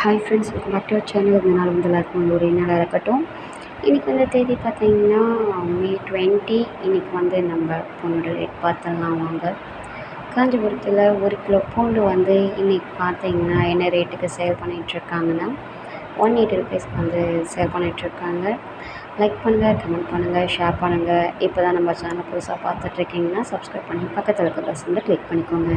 Hi friends welcome back to our channel இந்த நாள் வந்து எல்லாருக்கும் ஒரு நாளாக இருக்கட்டும் இன்றைக்கி வந்து தேதி பார்த்தீங்கன்னா மே டுவெண்ட்டி இன்றைக்கி வந்து நம்ம பூண்டு ரேட் பார்த்துடலாம் வாங்க. காஞ்சிபுரத்தில் ஒரு கிலோ பூண்டு வந்து இன்றைக்கி பார்த்தீங்கன்னா என்ன ரேட்டுக்கு சேல் பண்ணிகிட்ருக்காங்கன்னா ஒன் எயிட்டி ருபீஸ்க்கு வந்து சேல் பண்ணிகிட்ருக்காங்க லைக் பண்ணுங்கள் கமெண்ட் பண்ணுங்கள் ஷேர் பண்ணுங்கள் இப்போ தான் நம்ம சேனல் புதுசாக பார்த்துட்ருக்கீங்கன்னா சப்ஸ்கிரைப் பண்ணி பக்கத்தில் இருக்க பஸ் வந்து கிளிக் பண்ணிக்கோங்க.